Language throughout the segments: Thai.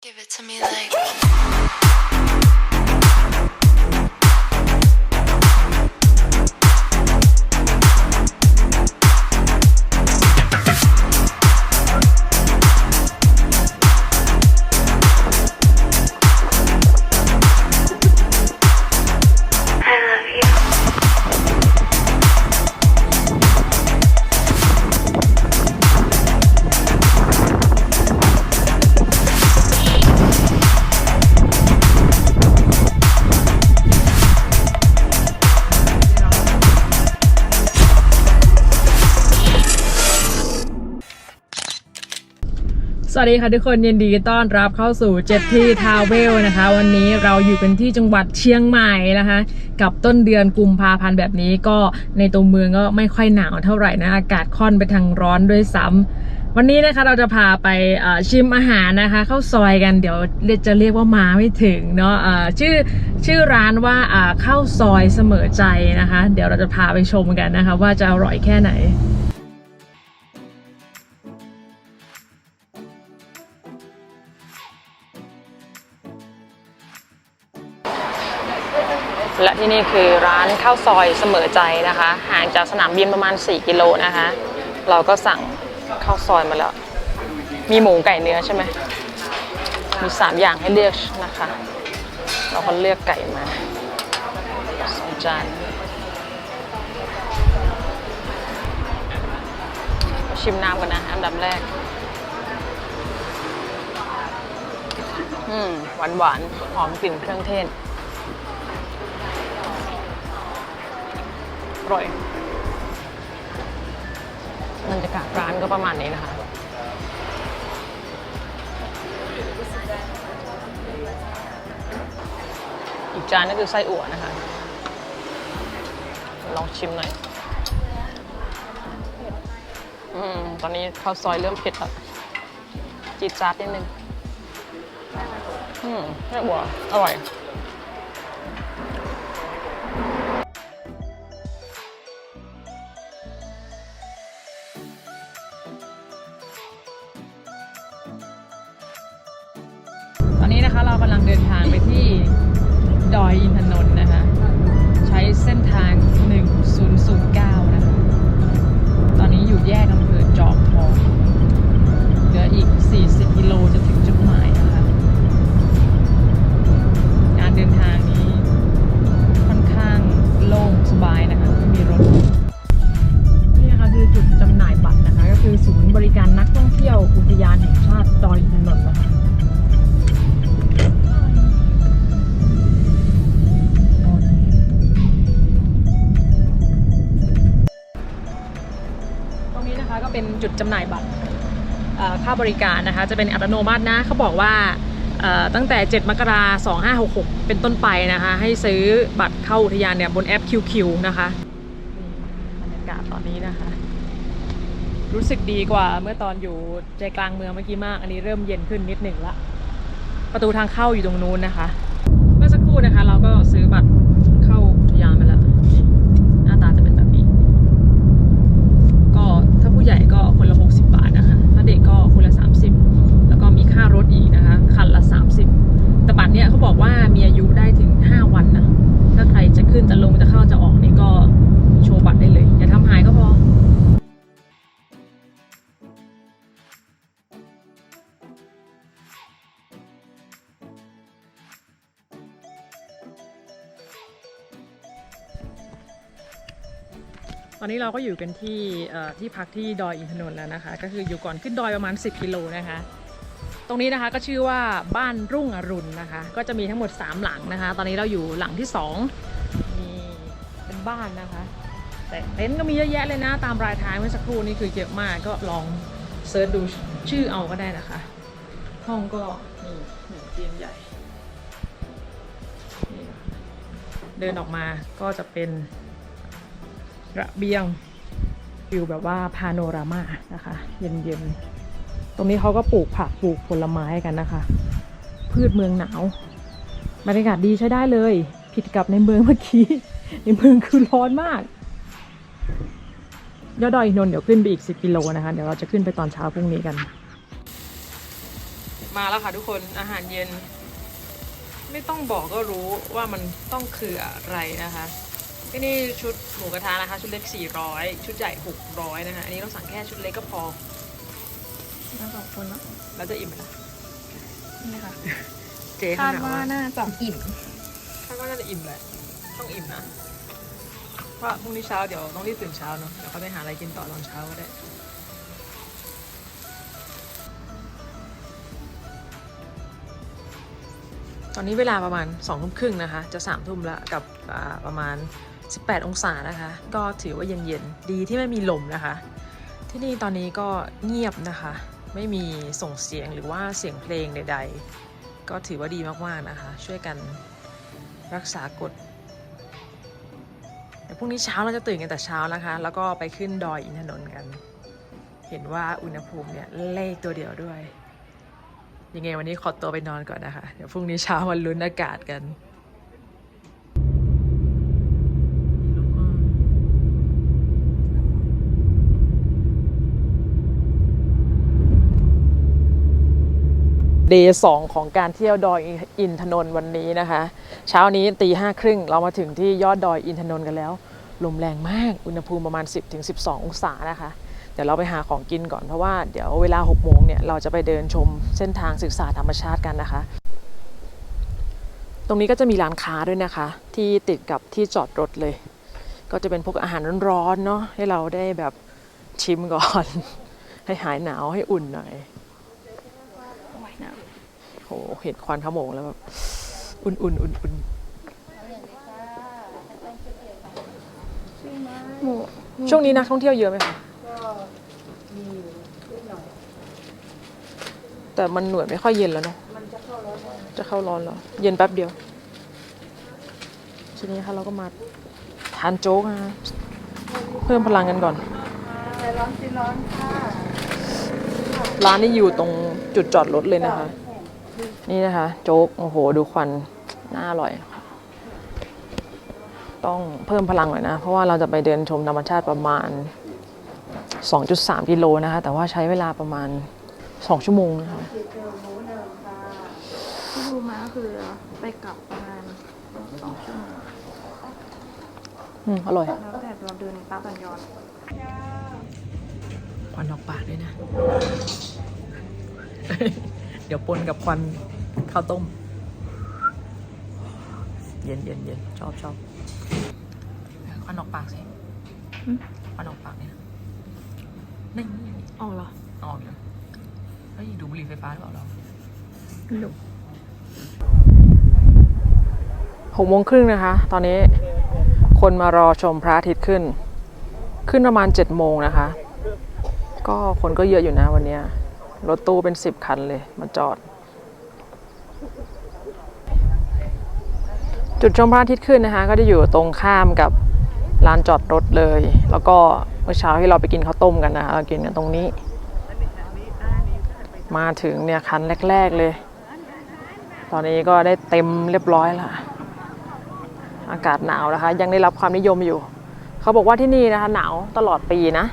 Give it to me like. สวัสดีค่ะทุกคนยินดีต้อนรับเข้าสู่เจ็ดที่ทาวเวลนะคะ วันนี้เราอยู่กันที่จังหวัดเชียงใหม่นะคะ กับต้นเดือนกุมภาพันธ์แบบนี้ก็ในตัวเมืองก็ไม่ค่อยหนาวเท่าไหร่นะอากาศค่อนไปทางร้อนด้วยซ้ำวันนี้นะคะเราจะพาไปชิมอาหารนะคะ เข้าซอยกันเดี๋ยวจะเรียกว่ามาไม่ถึงเนาะชื่อชื่อร้านว่าข้าวซอยเสมอใจนะคะ เดี๋ยวเราจะพาไปชมกันนะคะ ว่าจะอร่อยแค่ไหน และที่นี่คือร้านข้าวซอยเสมอใจนะคะ ห่างจากสนามบินประมาณ 4 กิโลนะคะ เราก็สั่งข้าวซอยมาแล้ว มีหมูไก่เนื้อใช่ไหม มี 3 อย่างให้เลือกนะคะ เราก็เลือกไก่มาสองจานชิมน้ำกันนะอันดับแรก อืมหวานหวานหอมกลิ่นเครื่องเทศ ร่อยบรรยากาศร้านก็ประมาณนี้นะคะ อีกจานก็คือไส้อั่วนะคะ ลองชิมหน่อย อืม ตอนนี้ข้าวซอยเริ่มเผ็ดแล้วจีดจาดนิดนึง อืมไส้อั่วอร่อย บริการนะคะ จะเป็นอัตโนมัตินะเขาบอกว่าตั้งแต่ 7 มกราคม 2566 เป็นต้นไปนะคะ ให้ซื้อบัตรเข้าอุทยานเนี่ยบนแอป QQ นะคะบรรยากาศตอนนี้นะคะ รู้สึกดีกว่าเมื่อตอนอยู่ใจกลางเมืองเมื่อกี้มาก อันนี้เริ่มเย็นขึ้นนิดหนึ่งละ ประตูทางเข้าอยู่ตรงนู้นนะคะ เมื่อสักครู่นะคะ เราก็ซื้อบัตรเข้าอุทยานไปแล้วหน้าตาจะเป็นแบบนี้ ก็ถ้าผู้ใหญ่ก็คนละ 60 บาท อีกนะคะ คันละ 30 แต่บัตรเนี่ยเขาบอกว่ามีอายุได้ถึง 5 วันนะ ถ้าใครจะขึ้นจะลงจะเข้าจะออกนี่ก็โชว์บัตรได้เลย อย่าทำหายก็พอตอนนี้เราก็อยู่กันที่ที่พักที่ดอยอินทนนท์แล้วนะคะ ก็คืออยู่ก่อนขึ้นดอยประมาณ 10 กิโลนะคะ ตรงนี้นะคะก็ชื่อว่าบ้านรุ่งอรุณนะคะ ก็จะมีทั้งหมด 3 หลังนะคะ ตอนนี้เราอยู่หลังที่2มีเป็นบ้านนะคะ แต่เต็นท์ก็มีเยอะแยะเลยนะตามรายทางเมื่อสักครู่นี่คือเยอะมากก็ลองเซิร์ชดูชื่อเอาก็ได้นะคะ ห้องก็นี่หนึ่งเตียงใหญ่เดินออกมาก็จะเป็นระเบียงวิวแบบว่าพาโนรามานะคะ เย็นๆ ตรงนี้เขาก็ปลูกผักปลูกผลไม้กันนะคะ พืชเมืองหนาวบรรยากาศดีใช้ได้เลย ผิดกับในเมืองเมื่อกี้ในเมืองคือร้อนมากยอดดอยนนท์เดี๋ยวขึ้นไปอีก 10 กิโลนะคะ เดี๋ยวเราจะขึ้นไปตอนเช้าพรุ่งนี้กันมมาแล้วค่ะทุกคนอาหารเย็น ไม่ต้องบอกก็รู้ว่ามันต้องคืออะไรนะคะที่นี่ชุดหมูกระทะนะคะ ชุดเล็ก 400 ชุดใหญ่ 600 นะคะ อันนี้เราสั่งแค่ชุดเล็กก็พอ มาสองคนเนาะแล้วจะอิ่มไหมล่ะนี่ค่ะเจ๊คาเขาดถามว่าว่าน่าจะอิ่มคาดว่าน่าจะอิ่มแหละต้องอิ่มนะเพราะพรุ่งนี้เช้าเดี๋ยวต้องรีบตื่นเช้าเนาะเดี๋ยวเขาไปหาอะไรกินต่อตอนเช้าก็ได้ตอนนี้เวลาประมาณ2องทุ่มครึ่งนะคะ จะ3ามทุ่มแล้วกับอ่าประมาณ 18 องศานะคะ ก็ถือว่าเย็นๆ ดีที่ไม่มีลมนะคะ ที่นี่ตอนนี้ก็เงียบนะคะ ไม่มีส่งเสียงหรือว่าเสียงเพลงใด ๆ ก็ถือว่าดีมากๆนะคะ ช่วยกันรักษากฎเดี๋ยวพรุ่งนี้เช้าเราจะตื่นกันแต่เช้านะคะ แล้วก็ไปขึ้นดอยอินทนนท์กัน เห็นว่าอุณหภูมิเนี่ยเลขตัวเดียวด้วย ยังไงวันนี้ขอตัวไปนอนก่อนนะคะ เดี๋ยวพรุ่งนี้เช้าวันลุ้นอากาศกัน เดย์สองของการเที่ยวดอยอินทนนท์วันนี้นะคะ เช้านี้ตีห้าครึ่งเรามาถึงที่ยอดดอยอินทนนท์กันแล้ว ลมแรงมากอุณหภูมิประมาณ 10-12 องศานะคะ เดี๋ยวเราไปหาของกินก่อนเพราะว่าเดี๋ยวเวลา6โมงเนี่ยเราจะไปเดินชมเส้นทางศึกษาธรรมชาติกันนะคะ ตรงนี้ก็จะมีร้านค้าด้วยนะคะ ที่ติดกับที่จอดรถเลย ก็จะเป็นพวกอาหารร้อนๆเนาะให้เราได้แบบชิมก่อน ให้หายหนาวให้อุ่นหน่อย โหเห็นควันขโมงแล้วแบบอุ่นๆอุ่นๆหมูช่วงนี้นักท่องเที่ยวเยอะไหมคะแต่มันหน่วยไม่ค่อยเย็นแล้วเนาะจะเข้าร้อนแล้วเย็นแป๊บเดียว ทีนี้ค่ะเราก็มาทานโจ๊กนะคะเพิ่มพลังกันก่อนร้อนสิร้อนค่ะร้านนี้อยู่ตรงจุดจอดรถเลยนะคะ นี่นะคะ โจ๊ก โอ้โห ดูควันน่าอร่อยต้องเพิ่มพลังหน่อยนะ เพราะว่าเราจะไปเดินชมธรรมชาติประมาณ 2.3 กิโลนะคะ แต่ว่าใช้เวลาประมาณ 2 ชั่วโมงนะคะที่ดูมาก็คือไปกลับประมาณสองชั่วโมงอืมอร่อย แล้วแต่เราเดินตามสัญญาณควันออกปากด้วยนะ เดี๋ยวปนกับควันข้าวต้ม เย็นเย็นเย็นชอบชอบควันออกปากสิควันออกปากเนี่ยนะนี่ออกเหรอ ออกอยู่เฮ้ยดูบุหรี่ไฟฟ้าหรือเปล่าเราหลุกหกโมงครึ่งนะคะ ตอนนี้คนมารอชมพระอาทิตย์ขึ้น ขึ้นประมาณเจ็ดโมงนะคะ ก็คนก็เยอะอยู่นะวันเนี้ย รถตู้เป็นสิบคันเลยมาจอด จุดชมพระอาทิตย์ขึ้นนะคะ ก็จะอยู่ตรงข้ามกับลานจอดรถเลย แล้วก็เมื่อเช้าที่เราไปกินข้าวต้มกันนะคะเรากินกันตรงนี้ มาถึงเนี่ยคันแรก ๆเลย ตอนนี้ก็ได้เต็มเรียบร้อยและอากาศหนาวนะคะ ยังได้รับความนิยมอยู่ เขาบอกว่าที่นี่นะคะ หนาวตลอดปีนะ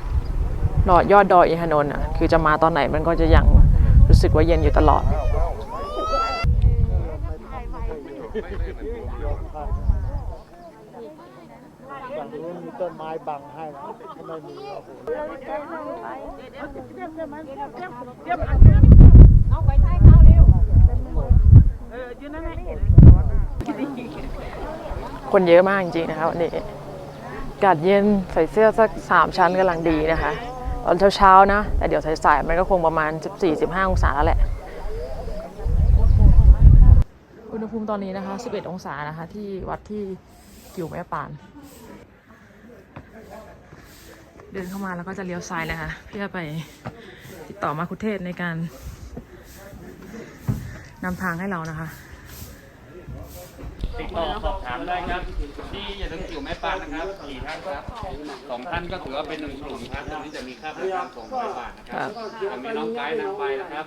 ดอดยอดดอยอินทนนท์อะคือจะมาตอนไหนมันก็จะยังรู้สึกว่าเย็นอยู่ตลอด ฝั่งนู้นมีต้นไม้บังให้นะถ้าไมมีโอ้โหคนเยอะมากจริงๆนะคะวันนี้อากาศเย็นใส่เสื้อสักสามชั้นกำลังดีนะคะ ตอนเช้าๆนะ แต่เดี๋ยวสายๆมันก็คงประมาณ 14-15 องศาแล้วแหละ อุณหภูมิตอนนี้นะคะ 11 องศานะคะ ที่วัดที่กิวแม่ปาน เดินเข้ามาแล้วก็จะเลี้ยวซ้ายนะคะ เพื่อไปติดต่อมาคุเทศในการนำทางให้เรานะคะ ติดต่อสอบถามได้ครับ ที่อย่าลืมกิ่วแม่ปานนะครับสี่ท่านครับสองท่านก็ถือว่าเป็นหนึ่งกลุ่มครับตรงนี้จะมีค่าบริการสองร้อยบาทนะครับจะมีน้องไกด์นำไปนะครับ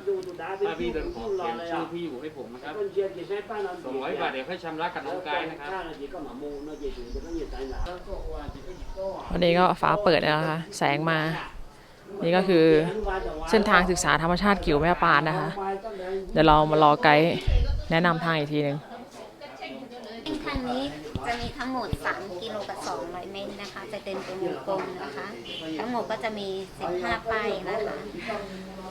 ถ้าพี่เดินขอเขียนชื่อพี่อยู่ให้ผมนะครับสองร้อยบาทเดี๋ยวค่อยชำระกับน้องไกด์นะครับวันนี้ก็ฟ้าเปิดแล้วนะคะแสงมานี่ก็คือเส้นทางศึกษาธรรมชาติกิ่วแม่ปานนะคะ เดี๋ยวเรามารอไกด์แนะนำทางอีกทีหนึ่ง จะมีทั้งหมด 3 กิโลกับ 200 เมตรนะคะ จะเดินเป็นวงกลมนะคะ ทั้งหมดก็จะมี 15 ป้ายนะคะ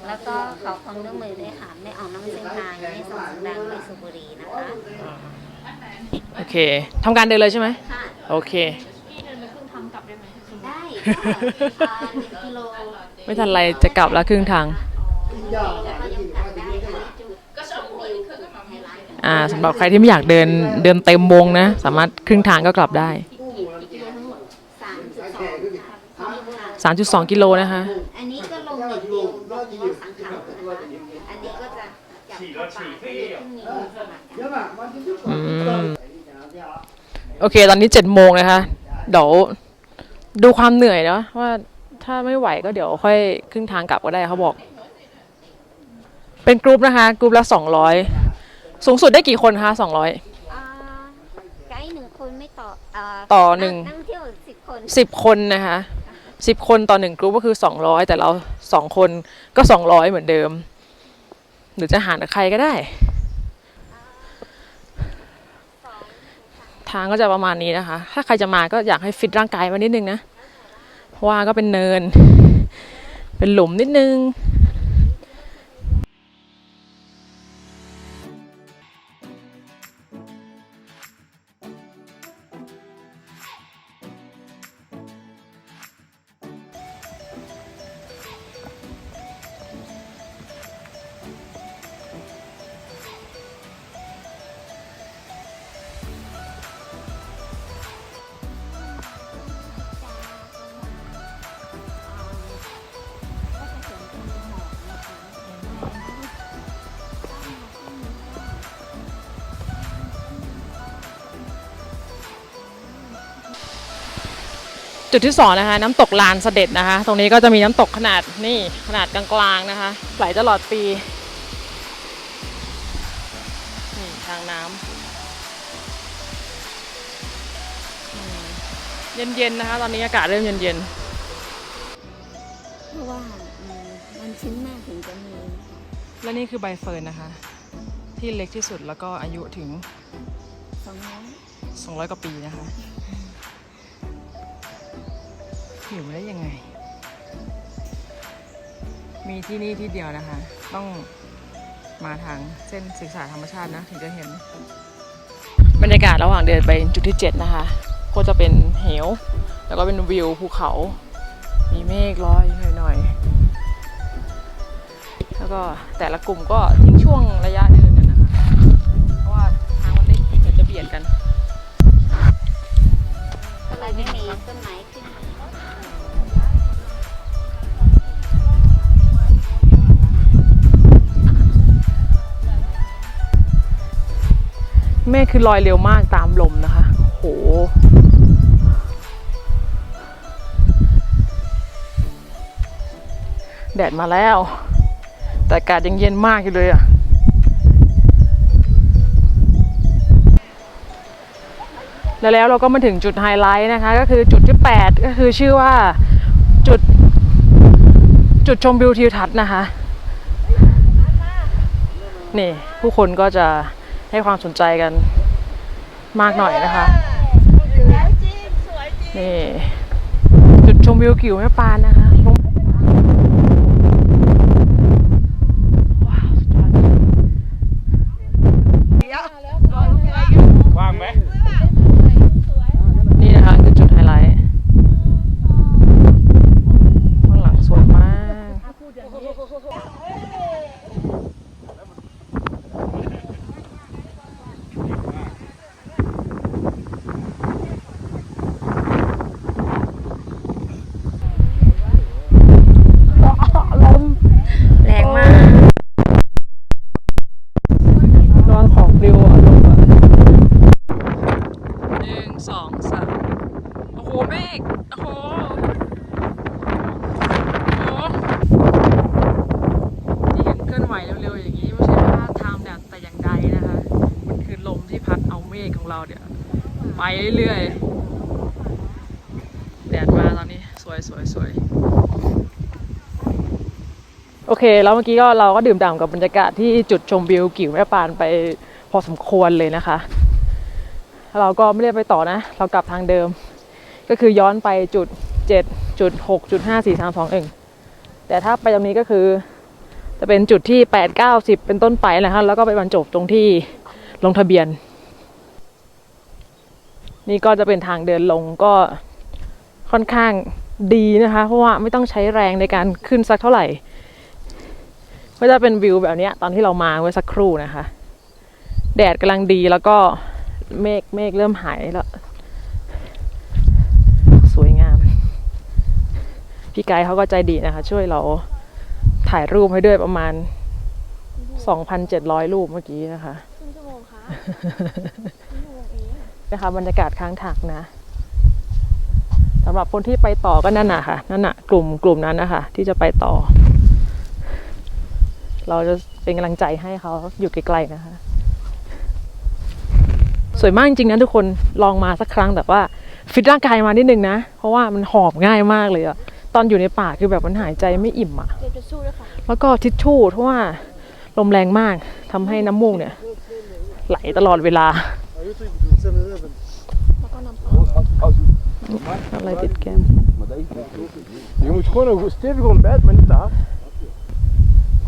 แล้วก็ขอความร่วมมือด้วยค่ะ ไม่ออกนอกเส้นทางไม่ส่งสัญญาณไม่สูบบุหรี่นะคะ โอเคทำการเดินเลยใช่ไหมค่ะ โอเค ได้ค่ะอ่าหนึ่งกิโล ไม่ทันไรจะกลับแล้วครึ่งทางแล้วก็ยังกลับได้ค่ะจุดชมวิวไฮไลท์ อ่าสำหรับใครที่ไม่อยากเดินเดินเต็มวงนะ สามารถครึ่งทางก็กลับได้ 3.2 3.2กิโลนะคะ อันนี้ก็ลงเดียวลงสังขารนะคะอันนี้ก็จะจับเข้าป่าที่มีสมัครอืมโอเค ตอนนี้เจ็ดโมงนะคะ เดี๋ยวดูความเหนื่อยเนาะว่าถ้าไม่ไหวก็เดี๋ยวค่อยครึ่งทางกลับก็ได้เขาบอก เป็นกรุ๊ปนะคะ กรุ๊ปละสองร้อย สูงสุดได้กี่คนคะสองร้อย อ่าไกด์หนึ่งคนไม่ต่ออ่าต่อหนึ่งนั่งเที่ยวสิบคนสิบคนนะคะสิบคนต่อหนึ่งกรุ๊ปก็คือสองร้อยแต่เราสองคนก็สองร้อยเหมือนเดิม หรือจะหารกับใครก็ได้ ทางก็จะประมาณนี้นะคะ ถ้าใครจะมาก็อยากให้ฟิตร่างกายมานิดนึงนะ เพราะว่าก็เป็นเนิน เป็นหลุมนิดนึง จุดที่สองนะคะน้ำตกลานเสด็จนะคะ ตรงนี้ก็จะมีน้ำตกขนาดนี่ขนาดกลางๆนะคะไหลตลอดปีนี่ทางน้ำอืมเย็นๆนะคะ ตอนนี้อากาศเริ่มเย็นเพราะว่าอืมมันชื้นมากถึงจะมีๆและนี่คือใบเฟิร์นนะคะ ที่เล็กที่สุดแล้วก็อายุถึงสองร้อย200กว่าปีนะคะ อยู่ได้ยังไง มีที่นี่ที่เดียวนะคะ ต้องมาทางเส้นศึกษาธรรมชาตินะ ถึงจะเห็น บรรยากาศระหว่างเดินไปจุดที่ 7 นะคะ ก็จะเป็นเหว แล้วก็เป็นวิวภูเขา มีเมฆลอยหน่อยๆ แล้วก็แต่ละกลุ่มก็ทิ้งช่วงระยะเดินกั เมฆคือลอยเร็วมากตามลมนะคะ โห แดดมาแล้ว แต่อากาศยังเย็นมากอยู่เลยอะแล้วแล้วเราก็มาถึงจุดไฮไลท์นะคะ ก็คือจุดที่ 8 ก็คือชื่อว่าจุด จุดชมวิวทิวทัศน์นะคะ นี่ ผู้คนก็จะ ให้ความสนใจกันมากหน่อยนะคะ นี่ จุดชมวิวกิ่วแม่ปานนะคะลงว้าวสุดยอด ว่างไหม นี่นะคะคือจุดไฮไลท์ข้างหลังสวยมาก แรงมาก นอนของปลิวอะลงอะหนึ่งสองสามโอ้โหเมฆโอ้โหโอ้โหที่เห็นเคลื่อนไหวเร็วๆอย่างนี้ไม่ใช่ว่าทำแบบแต่อย่างใดนะคะ มันคือลมที่พัดเอาเมฆของเราเนี่ย ไปเรื่อยๆแดดมาตอนนี้สวยสวยสวย โอเค แล้วเมื่อกี้ก็เราก็ดื่มด่ำกับบรรยากาศที่จุดชมวิวกิ่วแม่ปานไปพอสมควรเลยนะคะ เราก็ไม่ได้ไปต่อนะ เรากลับทางเดิม ก็คือย้อนไปจุด7จุด6จุด5 4 3 2 1แต่ถ้าไปตรงนี้ก็คือ จะเป็นจุดที่8 9 10เป็นต้นไปนะคะแล้วก็ไปบรรจบตรงที่ลงทะเบียน นี่ก็จะเป็นทางเดินลงก็ค่อนข้างดีนะคะ เพราะว่าไม่ต้องใช้แรงในการขึ้นสักเท่าไหร่ ก็จะเป็นวิวแบบเนี้ยตอนที่เรามาเมื่อสักครู่นะคะ แดดกำลังดีแล้วก็เมฆเมฆเริ่มหายแล้ว สวยงาม พี่ไกด์เขาก็ใจดีนะคะ ช่วยเราถ่ายรูปให้ด้วยประมาณ 2,700 รูปเมื่อกี้นะคะครึ่งชั่วโมงคะครึ่งชั่วโมงเองนะคะบรรยากาศค้างถักนะสำหรับคนที่ไปต่อก็นั่นน่ะค่ะนั่นน่ะกลุ่มกลุ่มนั้นนะคะที่จะไปต่อ เราจะเป็นกำลังใจให้เขาอยู่ไกลๆนะคะ สวยมากจริงๆนะทุกคนลองมาสักครั้งแต่ว่าฟิตร่างกายมานิดนึงนะ เพราะว่ามันหอบง่ายมากเลยอะตอนอยู่ในป่าคือแบบมันหายใจไม่อิ่มอะเตรียมจะสู้ด้วค่ะแล้วก็ทิชชู่เพราะว่าลมแรงมากทำให้น้ำมูกเนี่ย ไหลตลอดเวลาแล้วก็น้ำเปล่าอะไรติดแก้ม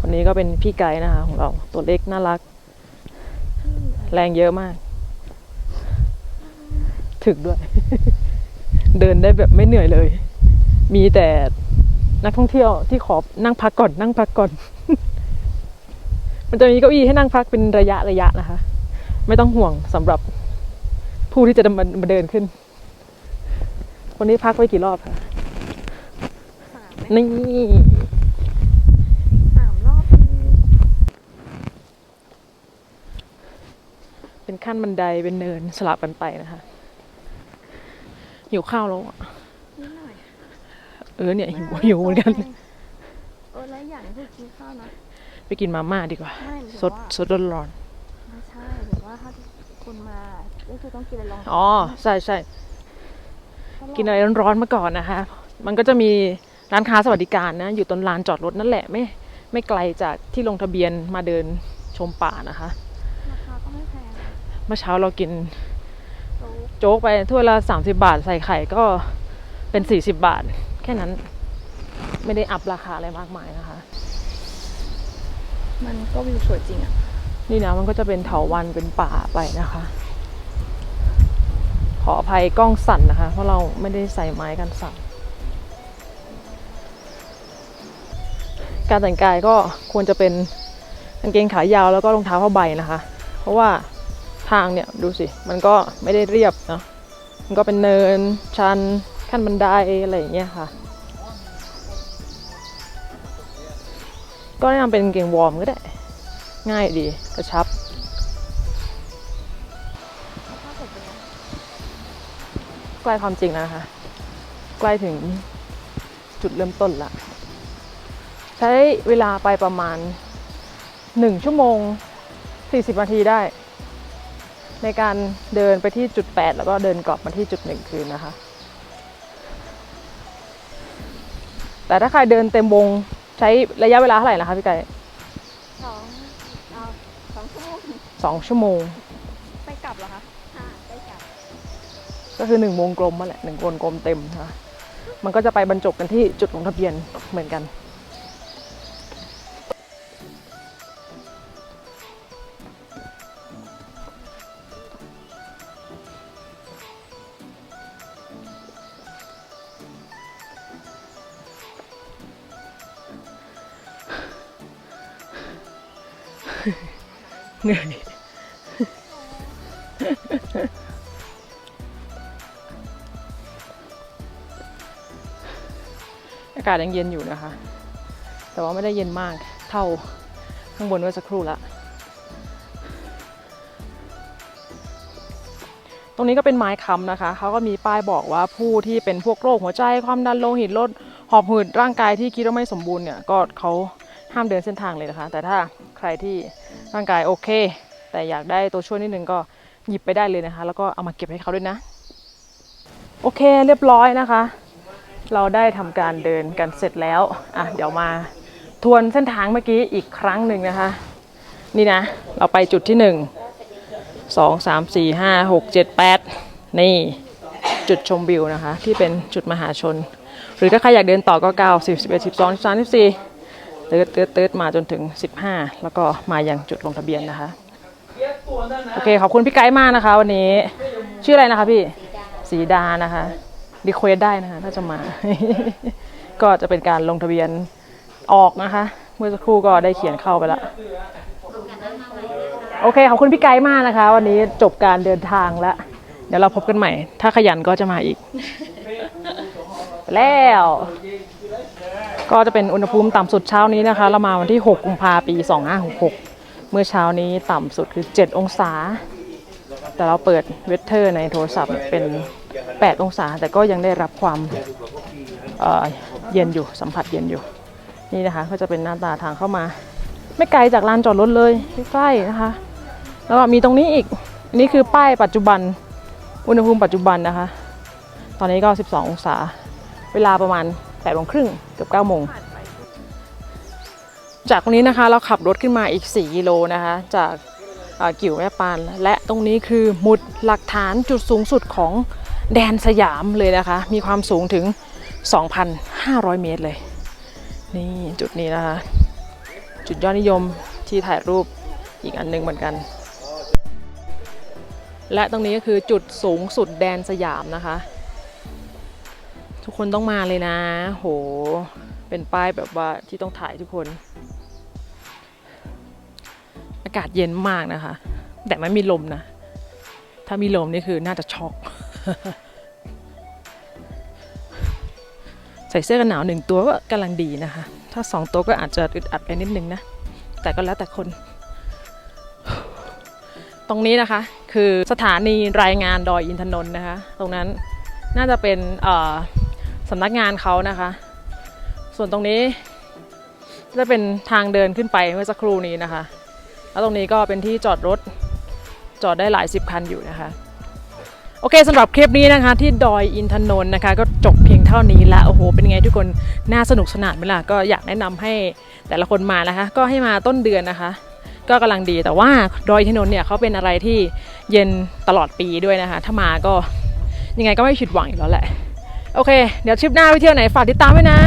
คนนี้ก็เป็นพี่ไก่นะคะของเราตัวเล็กน่ารัก แรงเยอะมาก ถึกด้วย เดินได้แบบไม่เหนื่อยเลย มีแต่นักท่องเที่ยวที่ขอนั่งพักก่อน นั่งพักก่อน มันจะมีเก้าอี้ให้นั่งพักเป็นระยะระยะนะคะ ไม่ต้องห่วงสำหรับผู้ที่จะมามาเดินขึ้น คนนี้พักไว้กี่รอบคะสามไหมนี่ สามรอบ เป็น ขั้นบันไดเป็นเนินสลับกันไปนะคะหิวข้าวแล้วอะนิดหน่อยเออเนี่ยหิวหิวเหมือนกันเออแล้วอย่างที่กินข้าวนะ ไปกินมาม่าดีกว่า ไม่หรือสดว่า สดร้อนร้อนไม่ใช่หรือว่าถ้าคุณมาก็คือต้องกินอะไรลองๆอ๋อใช่ใช่กินอะไรร้อนๆมาก่อนนะคะ มันก็จะมีร้านค้าสวัสดิการนะ อยู่ตรงลานจอดรถนั่นแหละไม่ไม่ไกลจากที่ลงทะเบียนมาเดินชมป่านะคะ ราคาก็ไม่แพง เมื่อเช้าเรากินโต๊ะโจ๊กไปถ้วยละสามสิบาท ใส่ไข่ก็เป็นสี่สิบาท แค่นั้นไม่ได้อัพราคาอะไรมากมายนะคะ มันก็วิวสวยจริงอะนี่นะมันก็จะเป็นเถาวันเป็นป่าไปนะคะ ขออภัยกล้องสั่นนะคะ เพราะเราไม่ได้ใส่ไม้กันสั่น การแต่งกายก็ควรจะเป็นกางเกงขายาวแล้วก็รองเท้าผ้าใบนะคะ เพราะว่า ทางเนี่ยดูสิ มันก็ไม่ได้เรียบนะมันก็เป็นเนินชันขั้นบันไดอะไรอย่างเงี้ยค่ะ ก็แนะนำเป็นเกงวอร์มก็ได้ ง่ายดีกระชับใกล้ความจริงนะคะ ใกล้ถึงจุดเริ่มต้นละใช้เวลาไปประมาณ 1 ชั่วโมง 40นาทีได้ ในการเดินไปที่จุด 8 แล้วก็เดินกลับมาที่จุด 1 คืนนะคะ แต่ถ้าใครเดินเต็มวงใช้ระยะเวลาเท่าไหร่นะคะพี่ไก่สองเอาสองชั่วโมงสองชั่วโมง ไปกลับเหรอคะค่ะได้จ้ะก็คือหนึ่งวงกลมมาแหละหนึ่งวงกลมเต็มนะคะมันก็จะไปบรรจบกันที่จุดลงทะเบียนเหมือนกัน เหนื่อยอากาศยังเย็นอยู่นะคะ แต่ว่าไม่ได้เย็นมากเท่าข้างบนเมื่อสักครู่ละ ตรงนี้ก็เป็นไม้ค้ำนะคะ เขาก็มีป้ายบอกว่าผู้ที่เป็นพวกโรคหัวใจความดันโลหิตลดหอบหืดร่างกายที่คิดว่าไม่สมบูรณ์เนี่ย ก็เขาห้ามเดินเส้นทางเลยนะคะ แต่ถ้าใครที่ ร่างกายโอเค แต่อยากได้ตัวช่วยนิดนึงก็หยิบไปได้เลยนะคะ แล้วก็เอามาเก็บให้เขาด้วยนะ โอเคเรียบร้อยนะคะ เราได้ทำการเดินกันเสร็จแล้วอะเดี๋ยวมาทวนเส้นทางเมื่อกี้อีกครั้งหนึ่งนะคะ นี่นะ เราไปจุดที่หนึ่งสองสามสี่ห้าหกเจ็ดแปดนี่จุดชมวิวนะคะ ที่เป็นจุดมหาชน หรือถ้าใครอยากเดินต่อก็เก้าสิบสิบเอ็ดสิบสองสิบสามสิบสี่ เติร์ดเติร์ดเติร์ดมาจนถึงสิบห้าแล้วก็มาอย่างจุดลงทะเบียนนะคะ โอเค ขอบคุณพี่ไกด์มากนะคะ วันนี้ ชื่ออะไรนะคะพี่ สีดานะคะรีเควสได้นะคะถ้าจะมา ก็จะเป็นการลงทะเบียนออกนะคะ เมื่อสักครู่ก็ได้เขียนเข้าไปแล้วโอเค ขอบคุณพี่ไกด์มากนะคะ วันนี้จบการเดินทางแล้ว เดี๋ยวเราพบกันใหม่ ถ้าขยันก็จะมาอีก แล้ว ก็จะเป็นอุณหภูมิต่ำสุดเช้านี้นะคะ เรามาวันที่ 6 กุมภาปี 2566 เมื่อเช้านี้ต่ำสุดคือ 7 องศา แต่เราเปิดเวทเทอร์ในโทรศัพท์เป็น 8 องศา แต่ก็ยังได้รับความเเย็นอยู่สัมผัสเย็นอยู่ นี่นะคะ ก็จะเป็นหน้าตาทางเข้ามา ไม่ไกลจากลานจอดรถเลยใกล้ๆนะคะ แล้วก็มีตรงนี้อีกนนี้คือป้ายปัจจุบัน อุณหภูมิปัจจุบันนะคะ ตอนนี้ก็ 12 องศา เวลาประมาณ8โมงครึ่งเกือบ9โมง จากตรงนี้นะคะเราขับรถขึ้นมาอีก 4 กิโลนะคะ จากกิ่วแม่ปาน และตรงนี้คือหมุดหลักฐานจุดสูงสุดของแดนสยามเลยนะคะ มีความสูงถึง 2,500 เมตรเลย นี่จุดนี้นะคะ จุดยอดนิยมที่ถ่ายรูปอีกอันหนึงเหมือนกัน และตรงนี้ก็คือจุดสูงสุดแดนสยามนะคะ ทุกคนต้องมาเลยนะ โห เป็นป้ายแบบว่าที่ต้องถ่ายทุกคน อากาศเย็นมากนะคะ แต่ไม่มีลมนะ ถ้ามีลมนี่คือน่าจะช็อก ใส่เสื้อกันหนาวหนึ่งตัวก็กำลังดีนะคะ ถ้าสองตัวก็อาจจะอึดอัดไปนิดนึงนะ แต่ก็แล้วแต่คน ตรงนี้นะคะ คือสถานีรายงานดอยอินทนนท์นะคะ ตรงนั้นน่าจะเป็นเอ่อ สำนักงานเขานะคะ ส่วนตรงนี้จะเป็นทางเดินขึ้นไปเมื่อสักครู่นี้นะคะ แล้วตรงนี้ก็เป็นที่จอดรถจอดได้หลายสิบคันอยู่นะคะ โอเคสำหรับคลิปนี้นะคะ ที่ดอยอินทนนท์นะคะ ก็จบเพียงเท่านี้ละโอ้โห เป็นไงทุกคนน่าสนุกสนานไหมล่ะก็อยากแนะนำให้แต่ละคนมานะคะ ก็ให้มาต้นเดือนนะคะ ก็กำลังดีแต่ว่าดอยอินทนนท์เนี่ยเขาเป็นอะไรที่เย็นตลอดปีด้วยนะคะ ถ้ามาก็ยังไงก็ไม่ผิดหวังอยู่แล้วแหละ โอเค เดี๋ยวทริปหน้าไปเที่ยวไหนฝากติดตามไว้นะ